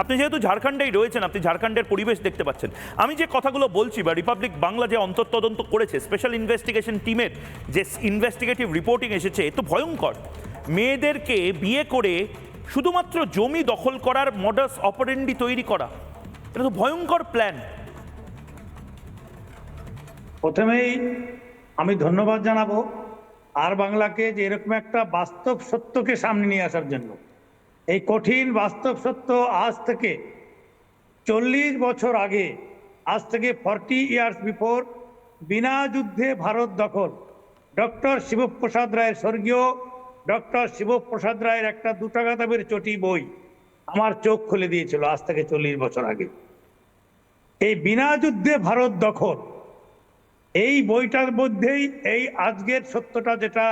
আপনি যেহেতু ঝাড়খণ্ডেই রয়েছেন, আপনি ঝাড়খণ্ডের পরিবেশ দেখতে পাচ্ছেন। আমি যে কথাগুলো বলছি বা রিপাবলিক বাংলা যে অন্তর্তদন্ত করেছে স্পেশাল ইনভেস্টিগেশন টিমের যে ইনভেস্টিগেটিভ রিপোর্টিং এসেছে, এ তো ভয়ঙ্কর। মেয়েদেরকে বিয়ে করে শুধুমাত্র জমি দখল করার মডাস অপারেন্ডি তৈরি করা, এটা তো ভয়ঙ্কর প্ল্যান প্রথমেই আমি ধন্যবাদ জানাব আর বাংলাকে যে এরকম একটা বাস্তব সত্যকে সামনে নিয়ে আসার জন্য। এই কঠিন বাস্তব সত্য আজ থেকে চল্লিশ বছর আগে, আজ থেকে ফর্টি ইয়ার্স বিফোর বিনা যুদ্ধে ভারত দখল। ডক্টর শিবপ্রসাদ রায়ের স্বর্গীয় ডক্টর শিবপ্রসাদ রায়ের একটা দু দামের চটি বই আমার চোখ খুলে দিয়েছিল আজ থেকে চল্লিশ বছর আগে। এই বিনা যুদ্ধে ভারত দখল, এই বইটার মধ্যেই এই আজকের সত্যটা যেটা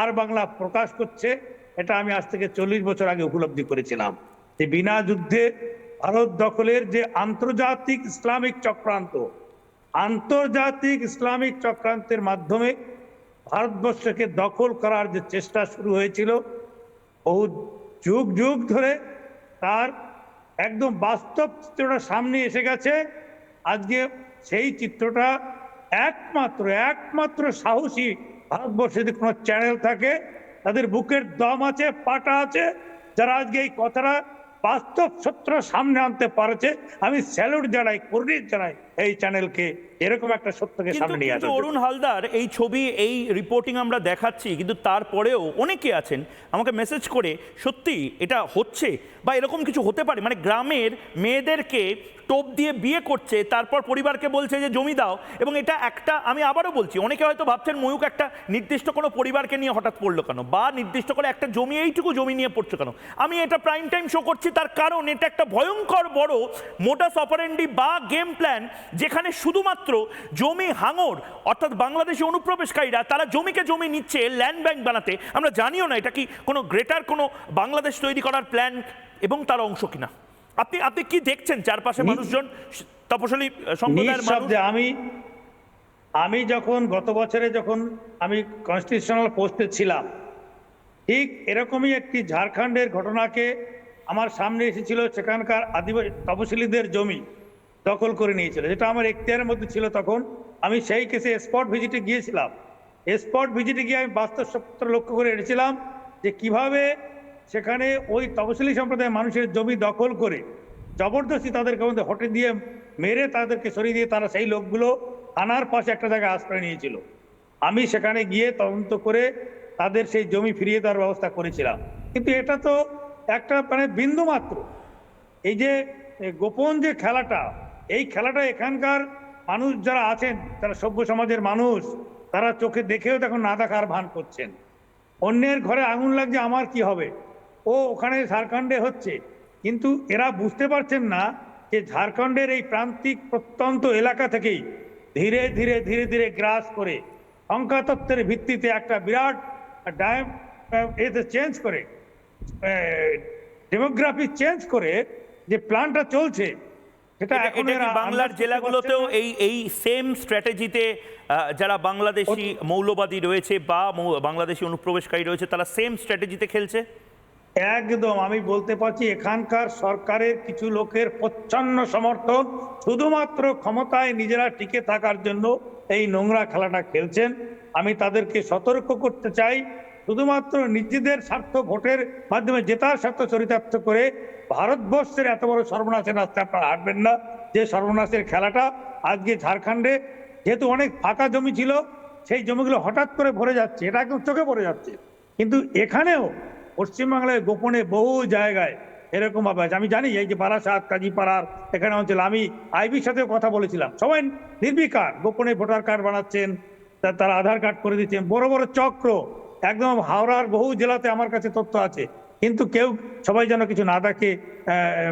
আর বাংলা প্রকাশ করছে এটা আমি আজ থেকে চল্লিশ বছর আগে উপলব্ধি করেছিলাম যে বিনা যুদ্ধে ভারত দখলের যে আন্তর্জাতিক ইসলামিক চক্রান্ত, আন্তর্জাতিক ইসলামিক চক্রান্তের মাধ্যমে ভারতবর্ষকে দখল করার যে চেষ্টা শুরু হয়েছিল, বহু যুগ যুগ ধরে তার একদম বাস্তব চিত্রটা সামনে এসে গেছে। আজকে সেই চিত্রটা একমাত্র একমাত্র সাহসী ভারতবর্ষে যদি কোনো চ্যানেল থাকে তাদের বুকের দম আছে, পাটা আছে। যারা আজকে এই কথাটা বাস্তব সত্য সামনে আনতে পারছে, আমি স্যালুট জানাই, কুর্নিশ জানাই। এই চ্যানেলকে এরকম একটা সত্যকে সামনে নিয়ে জন্য। অরুণ হালদার এই ছবি এই রিপোর্টিং আমরা দেখাচ্ছি কিন্তু তারপরেও অনেকে আছেন আমাকে মেসেজ করে সত্যি এটা হচ্ছে? বা এরকম কিছু হতে পারে? মানে গ্রামের মেয়েদেরকে টোপ দিয়ে বিয়ে করছে তারপর পরিবারকে বলছে যে জমি দাও। এবং এটা একটা আমি আবারও বলছি অনেকে হয়তো ভাবছেন ময়ূক একটা নির্দিষ্ট কোনো পরিবারকে নিয়ে হঠাৎ পড়ল কেন? বা নির্দিষ্ট করে একটা জমি এইটুকু জমি নিয়ে পড়ছো কেন? আমি এটা প্রাইম টাইম শো করছি তার কারণ এটা একটা ভয়ঙ্কর বড় মোটাস অপারেন্ডি বা গেম প্ল্যান যেখানে শুধুমাত্র জমি হাঙর অর্থাৎ বাংলাদেশে অনুপ্রবেশকারীরা তারা জমিকে জমি নিচ্ছে ল্যান্ড ব্যাংক বানাতে। আমরা জানিও না এটা কি কোনো গ্রেটার কোনো বাংলাদেশ তৈরি করার প্ল্যান এবং তার অংশ কিনা। আপনি আপনি কি দেখছেন চারপাশে মানুষজন তপশালী সম্প্রদায়ের আমি আমি যখন গত বছরে যখন আমি কনস্টিটিউশনাল পোস্টে ছিলাম ঠিক এরকমই একটি ঝাড়খণ্ডের ঘটনাকে আমার সামনে এসেছিল সেখানকার আদিবাসী তপশিলীদের জমি। দখল করে নিয়েছিল। যেটা আমার এখতিয়ারের মধ্যে ছিল তখন। আমি সেই কেসে স্পট ভিজিটে গিয়েছিলাম। স্পট ভিজিটে গিয়ে আমি বাস্তব সত্য লক্ষ্য করে এনেছিলাম যে কীভাবে সেখানে ওই তপশিলি সম্প্রদায়ের মানুষের জমি দখল করে জবরদস্তি তাদেরকে মধ্যে হটে দিয়ে মেরে তাদেরকে সরিয়ে দিয়ে তারা সেই লোকগুলো থানার পাশে একটা জায়গায় আশ্রয় নিয়েছিল। আমি সেখানে গিয়ে তদন্ত করে তাদের সেই জমি ফিরিয়ে দেওয়ার ব্যবস্থা করেছিলাম। কিন্তু এটা তো একটা মানে বিন্দু মাত্র এই যে গোপন যে খেলাটা এই খেলাটা এখানকার মানুষ যারা আছেন, তারা সভ্য সমাজের মানুষ, তারা চোখে দেখেও তখন না দেখার ভান করছেন। অন্যের ঘরে আগুন লাগছে, আমার কি হবে? ও ওখানে ঝাড়খণ্ডে হচ্ছে। কিন্তু এরা বুঝতে পারছেন না যে ঝাড়খণ্ডের এই প্রান্তিক প্রত্যন্ত এলাকা থেকেই ধীরে ধীরে ধীরে ধীরে গ্রাস করে সংখ্যাতত্ত্বের ভিত্তিতে একটা বিরাট এতে চেঞ্জ করে ডেমোগ্রাফি চেঞ্জ করে যে প্ল্যানটা চলছে এটা- এটা কি বাংলার জেলাগুলোতেও এই এই সেম স্ট্র্যাটেজিতে যারা বাংলাদেশি মৌলবাদী রয়েছে বা বাংলাদেশি অনুপ্রবেশকারী রয়েছে তারা সেম স্ট্র্যাটেজিতে খেলছে? একদম আমি বলতে পারছি এখানকার সরকারের কিছু লোকের প্রচ্ছন্ন সমর্থন শুধুমাত্র ক্ষমতায় নিজেরা টিকে থাকার জন্য এই নোংরা খেলাটা খেলছেন। আমি তাদেরকে সতর্ক করতে চাই শুধুমাত্র নিজেদের স্বার্থ ভোটের মাধ্যমে জেতার স্বার্থ চরিতার্থ করে ভারতবর্ষের এত বড় সর্বনাশের রাস্তা আপনারা হাঁটবেন না। যে সর্বনাশের খেলাটা আজকে ঝাড়খণ্ডে যেহেতু অনেক ফাঁকা জমি ছিল, সেই জমিগুলো হঠাৎ করে ভরে যাচ্ছে, এটা একদম চোখে পড়ে যাচ্ছে। কিন্তু এখানেও পশ্চিমবাংলায় গোপনে বহু জায়গায় এরকম আছে। আমি জানি এই যে বারাসাত, কাজীপাড়ার, এখানে অঞ্চল আমি আইবির সাথে কথা বলেছিলাম। সবাই নির্বিকার গোপনে ভোটার কার্ড বানাচ্ছেন তারা আধার কার্ড করে দিচ্ছেন। বড় বড় চক্র একদম হাওড়ার বহু জেলাতে আমার কাছে তথ্য আছে। কিন্তু কেউ সবাই যেন কিছু না দেখে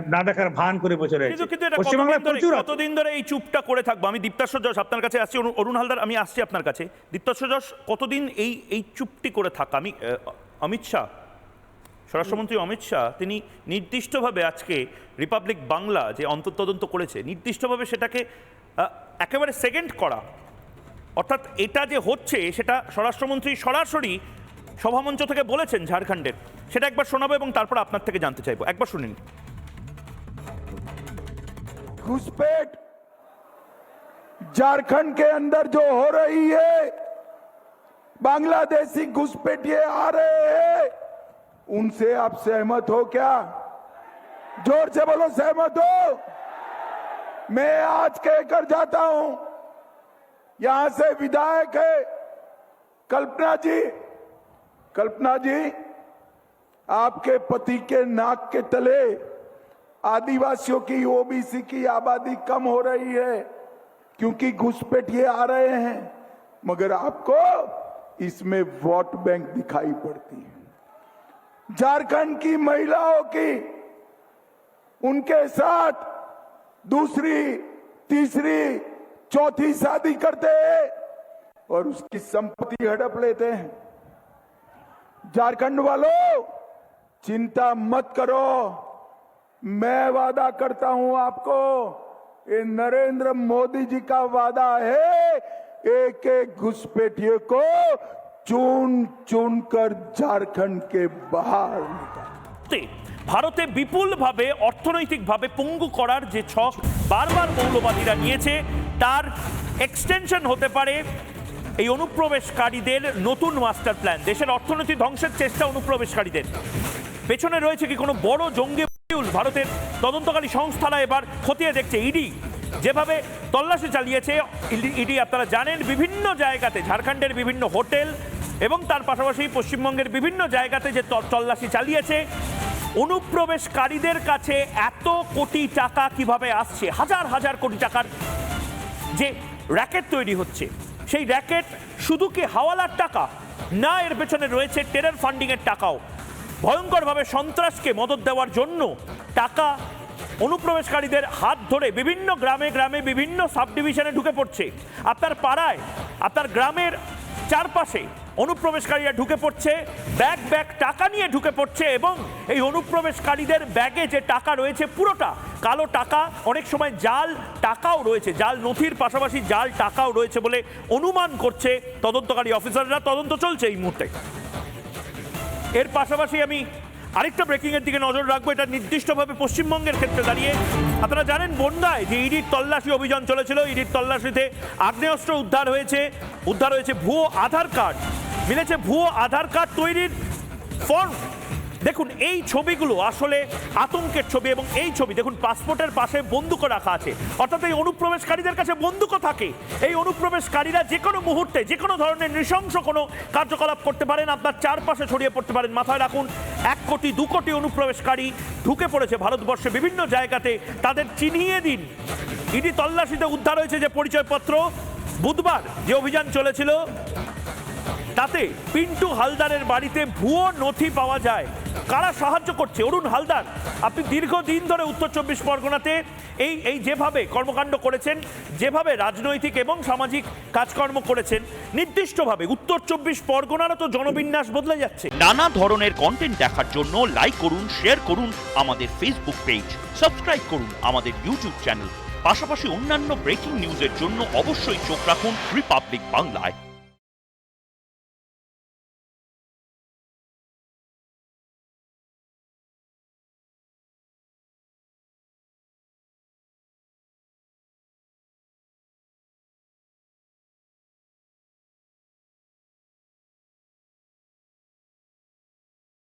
না দেখার ভান করে বসে রয়েছে। পশ্চিমবাংলায় প্রচুর কতদিন ধরে এই চুপটা করে থাকব? আমি দীপ্তাশ্ব যশ আপনার কাছে আসছি অরুণ- হালদার আমি আসছি আপনার কাছে। দীপ্তাশ্ব যশ কতদিন এই এই চুপটি করে থাকা? আমি অমিত শাহ স্বরাষ্ট্রমন্ত্রী অমিত শাহ তিনি নির্দিষ্টভাবে আজকে রিপাবলিক বাংলা যে অন্তর্তদন্ত করেছে নির্দিষ্টভাবে সেটাকে একেবারে সেকেন্ড করা। অর্থাৎ এটা যে হচ্ছে সেটা স্বরাষ্ট্রমন্ত্রী সরাসরি সভামঞ্চ থেকে বলেছেন ঝাড়খণ্ডের সেটা একবার শোনাবো এবং তারপর আপনার থেকে জানতে চাইবো একবার শুনিনি घुसपैठ झारखंड के अंदर जो हो रही है बांग्लादेशी घुसपैठिए आ रहे हैं उनसे आप सहमत हो क्या जोर से बोलो सहमत हो मैं आज कहकर जाता हूं यहां से विधायक है कल्पना जी कल्पना जी, आपके पति के नाक के तले आदिवासियों की ओबीसी की आबादी कम हो रही है, क्योंकि घुसपैठिए आ रहे हैं। मगर आपको इसमें वोट बैंक दिखाई पड़ती है। झारखंड की महिलाओं की, उनके साथ दूसरी, तीसरी, चौथी शादी करते हैं और उसकी संपत्ति हड़प लेते हैं। झारखंड वालों चिंता मत करो मैं वादा करता हूं आपको ये नरेंद्र मोदी जी का वादा है एक एक घुसपैठिए को चुन चुन कर झारखंड के बाहर निकाल তে ভারতে বিপুলভাবে অর্থনৈতিকভাবে পঙ্গু করার যে ছক বারবার মৌলবাদীরা নিয়েছে তার এক্সটেনশন হতে পারে এই অনুপ্রবেশকারীদের নতুন মাস্টার প্ল্যান। দেশের অর্থনীতি ধ্বংসের চেষ্টা অনুপ্রবেশকারীদের। পেছনে রয়েছে কি কোনো বড় জঙ্গি ভারতের তদন্তকারী সংস্থারা এবার খতিয়ে দেখছে ইডি। যেভাবে তল্লাশি চালিয়েছে ইডি আপনারা জানেন, বিভিন্ন জায়গাতে, ঝাড়খণ্ডের বিভিন্ন হোটেল এবং তার পাশাপাশি পশ্চিমবঙ্গের বিভিন্ন জায়গাতে যে তল- তল্লাশি চালিয়েছে, অনুপ্রবেশকারীদের কাছে এত কোটি টাকা কীভাবে আসছে? হাজার হাজার কোটি টাকার যে র্যাকেট তৈরি হচ্ছে। সেই র্যাকেট শুধু কি হাওয়ালার টাকা? না, এর পেছনে রয়েছে টেরার ফান্ডিংয়ের টাকাও। ভয়ঙ্করভাবে সন্ত্রাসকে মদত দেওয়ার জন্য টাকা অনুপ্রবেশকারীদের হাত ধরে বিভিন্ন গ্রামে গ্রামে বিভিন্ন সাব ডিভিশনে ঢুকে পড়ছে। আপনার পাড়ায়, আপনার গ্রামের চারপাশে অনুপ্রবেশকারীরা ঢুকে পড়ছে। ব্যাগ ব্যাগ, টাকা নিয়ে ঢুকে পড়ছে এবং এই অনুপ্রবেশকারীদের ব্যাগে যে টাকা রয়েছে পুরোটা, কালো টাকা, অনেক সময় জাল টাকাও রয়েছে, জাল নথির পাশাপাশি জাল টাকাও রয়েছে বলে অনুমান করছে তদন্তকারী অফিসাররা। তদন্ত চলছে এই মুহূর্তে। এর পাশাপাশি আমি আরেকটা ব্রেকিংয়ের দিকে নজর রাখব, এটা নির্দিষ্টভাবে পশ্চিমবঙ্গের ক্ষেত্রে দাঁড়িয়ে। আপনারা জানেন বন্যায় যে ইডির তল্লাশি অভিযান চলেছিল। ইডির তল্লাশিতে আগ্নেয়াস্ত্র উদ্ধার হয়েছে উদ্ধার হয়েছে ভুয়ো আধার কার্ড। মিলেছে ভুয়ো আধার কার্ড তৈরির ফর্ম দেখুন, এই ছবিগুলো আসলে আতঙ্কের ছবি এবং এই ছবি, দেখুন পাসপোর্টের পাশে বন্দুকও রাখা আছে। অর্থাৎ এই অনুপ্রবেশকারীদের কাছে বন্দুকও থাকে। এই অনুপ্রবেশকারীরা যে কোনো মুহূর্তে, যে কোনো ধরনের নৃশংস কোনো কার্যকলাপ করতে পারেন, আপনার চারপাশে ছড়িয়ে পড়তে পারেন। মাথায় রাখুন, এক কোটি, দু কোটি অনুপ্রবেশকারী ঢুকে পড়েছে ভারতবর্ষে বিভিন্ন জায়গাতে। তাদের চিনিয়ে দিন। ইডি তল্লাশিতে উদ্ধার হয়েছে যে পরিচয়পত্র। বুধবার যে অভিযান চলেছিল তাতে পিন্টু হালদারের বাড়িতে ভুয়ো নথি পাওয়া যায়। কারা সাহায্য করছে? অরুণ হালদার, আপনি দীর্ঘদিন ধরে উত্তর চব্বিশ পরগনাতে এই এই যেভাবে কর্মকাণ্ড করেছেন, যেভাবে রাজনৈতিক এবং সামাজিক কাজকর্ম করেছেন, নির্দিষ্টভাবে উত্তর চব্বিশ পরগনারও তো জনবিন্যাস বদলে যাচ্ছে। নানা ধরনের কন্টেন্ট দেখার জন্য লাইক করুন শেয়ার করুন আমাদের ফেসবুক পেজ সাবস্ক্রাইব করুন আমাদের ইউটিউব চ্যানেল পাশাপাশি অন্যান্য ব্রেকিং নিউজের জন্য অবশ্যই চোখ রাখুন রিপাবলিক বাংলায়